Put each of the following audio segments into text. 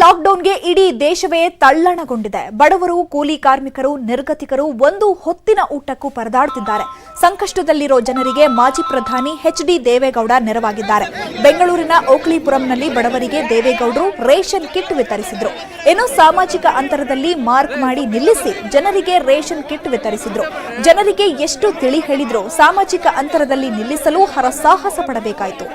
ಲಾಕ್ಡೌನ್ಗೆ ಇಡೀ ದೇಶವೇ ತಳ್ಳಣಗೊಂಡಿದೆ ಬಡವರು, ಕೂಲಿ ಕಾರ್ಮಿಕರು, ನಿರ್ಗತಿಕರು ಒಂದು ಹೊತ್ತಿನ ಊಟಕ್ಕೂ ಪರದಾಡುತ್ತಿದ್ದಾರೆ ಸಂಕಷ್ಟದಲ್ಲಿರೋ ಜನರಿಗೆ ಮಾಜಿ ಪ್ರಧಾನಿ ಎಚ್ ಡಿ ದೇವೇಗೌಡ ನೆರವಾಗಿದ್ದಾರೆ. ಬೆಂಗಳೂರಿನ ಓಕ್ಲಿಪುರಂನಲ್ಲಿ ಬಡವರಿಗೆ ದೇವೇಗೌಡರು ರೇಷನ್ ಕಿಟ್ ವಿತರಿಸಿದ್ರು. ಇನ್ನು ಸಾಮಾಜಿಕ ಅಂತರದಲ್ಲಿ ಮಾರ್ಕ್ ಮಾಡಿ ನಿಲ್ಲಿಸಿ ಜನರಿಗೆ ರೇಷನ್ ಕಿಟ್ ವಿತರಿಸಿದ್ರು. ಜನರಿಗೆ ಎಷ್ಟು ತಿಳಿ ಹೇಳಿದ್ರು, ಸಾಮಾಜಿಕ ಅಂತರದಲ್ಲಿ ನಿಲ್ಲಿಸಲು ಹರಸಾಹಸ ಪಡಬೇಕಾಯಿತು.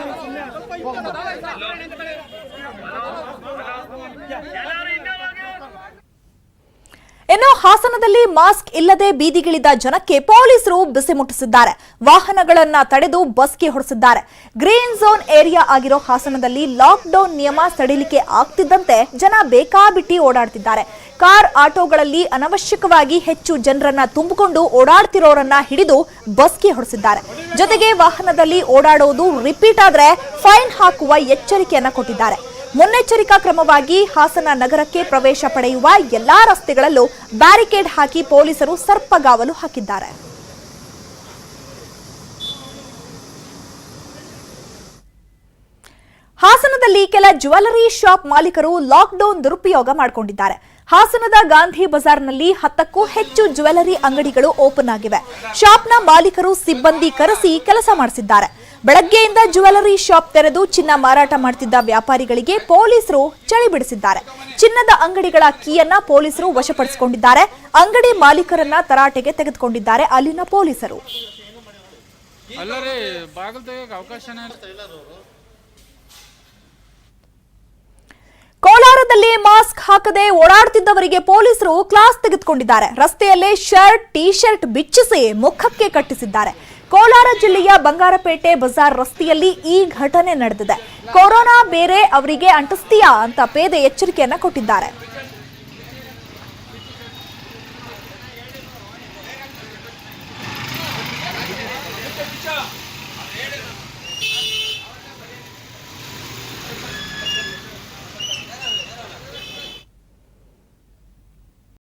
ಇನ್ನು ಹಾಸನದಲ್ಲಿ ಮಾಸ್ಕ್ ಇಲ್ಲದೆ ಬೀದಿಗಿಳಿದ ಜನಕ್ಕೆ ಪೊಲೀಸರು ಬಿಸಿ ಮುಟ್ಟಿಸಿದ್ದಾರೆ. ವಾಹನಗಳನ್ನ ತಡೆದು ಬಸ್ಗೆ ಹೊಡೆಸಿದ್ದಾರೆ. ಗ್ರೀನ್ ಝೋನ್ ಏರಿಯಾ ಆಗಿರೋ ಹಾಸನದಲ್ಲಿ ಲಾಕ್ಡೌನ್ ನಿಯಮ ಸಡಿಲಿಕೆ ಆಗ್ತಿದ್ದಂತೆ ಜನ ಬೇಕಾಬಿಟ್ಟಿ ಓಡಾಡ್ತಿದ್ದಾರೆ. ಕಾರ್ ಆಟೋಗಳಲ್ಲಿ ಅನವಶ್ಯಕವಾಗಿ ಹೆಚ್ಚು ಜನರನ್ನ ತುಂಬಿಕೊಂಡು ಓಡಾಡ್ತಿರೋರನ್ನ ಹಿಡಿದು ಬಸ್ಗೆ ಹೊಡೆಸಿದ್ದಾರೆ. ಜೊತೆಗೆ ವಾಹನದಲ್ಲಿ ಓಡಾಡೋದು ರಿಪೀಟ್ ಆದ್ರೆ ಫೈನ್ ಹಾಕುವ ಎಚ್ಚರಿಕೆಯನ್ನ ಕೊಟ್ಟಿದ್ದಾರೆ. ಮುನ್ನೆಚ್ಚರಿಕಾ ಕ್ರಮವಾಗಿ ಹಾಸನ ನಗರಕ್ಕೆ ಪ್ರವೇಶ ಪಡೆಯುವ ಎಲ್ಲಾ ರಸ್ತೆಗಳಲ್ಲೂ ಬ್ಯಾರಿಕೇಡ್ ಹಾಕಿ ಪೊಲೀಸರು ಸರ್ಪಗಾವಲು ಹಾಕಿದ್ದಾರೆ. ಹಾಸನದಲ್ಲಿ ಕೆಲ ಜ್ಯುವೆಲರಿ ಶಾಪ್ ಮಾಲೀಕರು ಲಾಕ್ಡೌನ್ ದುರುಪಯೋಗ ಮಾಡಿಕೊಂಡಿದ್ದಾರೆ. ಹಾಸನದ ಗಾಂಧಿ ಬಜಾರ್ನಲ್ಲಿ ಹತ್ತಕ್ಕೂ ಹೆಚ್ಚು ಜ್ಯುವೆಲರಿ ಅಂಗಡಿಗಳು ಓಪನ್ ಆಗಿವೆ. ಶಾಪ್ನ ಮಾಲೀಕರು ಸಿಬ್ಬಂದಿ ಕರೆಸಿ ಕೆಲಸ ಮಾಡಿಸಿದ್ದಾರೆ. ಬೆಳಗ್ಗೆಯಿಂದ ಜ್ಯುವೆಲರಿ ಶಾಪ್ ತೆರೆದು ಚಿನ್ನ ಮಾರಾಟ ಮಾಡ್ತಿದ್ದ ವ್ಯಾಪಾರಿಗಳಿಗೆ ಪೊಲೀಸರು ಚಳಿ ಬಿಡಿಸಿದ್ದಾರೆ. ಚಿನ್ನದ ಅಂಗಡಿಗಳ ಕೀಯನ್ನ ಪೊಲೀಸರು ವಶಪಡಿಸಿಕೊಂಡಿದ್ದಾರೆ. ಅಂಗಡಿ ಮಾಲೀಕರನ್ನ ತರಾಟೆಗೆ ತೆಗೆದುಕೊಂಡಿದ್ದಾರೆ ಅಲ್ಲಿನ ಪೊಲೀಸರು. ಕೋಲಾರದಲ್ಲಿ ಮಾಸ್ಕ್ ಹಾಕದೆ ಓಡಾಡುತ್ತಿದ್ದವರಿಗೆ ಪೊಲೀಸರು ಕ್ಲಾಸ್ ತೆಗೆದುಕೊಂಡಿದ್ದಾರೆ. ರಸ್ತೆಯಲ್ಲೇ ಶರ್ಟ್ ಟಿ ಶರ್ಟ್ ಬಿಚ್ಚಿಸಿ ಮುಖಕ್ಕೆ ಕಟ್ಟಿಸಿದ್ದಾರೆ. ಕೋಲಾರ ಜಿಲ್ಲೆಯ ಬಂಗಾರಪೇಟೆ ಬಜಾರ್ ರಸ್ತೆಯಲ್ಲಿ ಈ ಘಟನೆ ನಡೆದಿದೆ. ಕೊರೋನಾ ಬೇರೆ ಅವರಿಗೆ ಅಂಟಿಸ್ತೀಯಾ ಅಂತ ಪೇದೆ ಎಚ್ಚರಿಕೆಯನ್ನ ಕೊಟ್ಟಿದ್ದಾರೆ.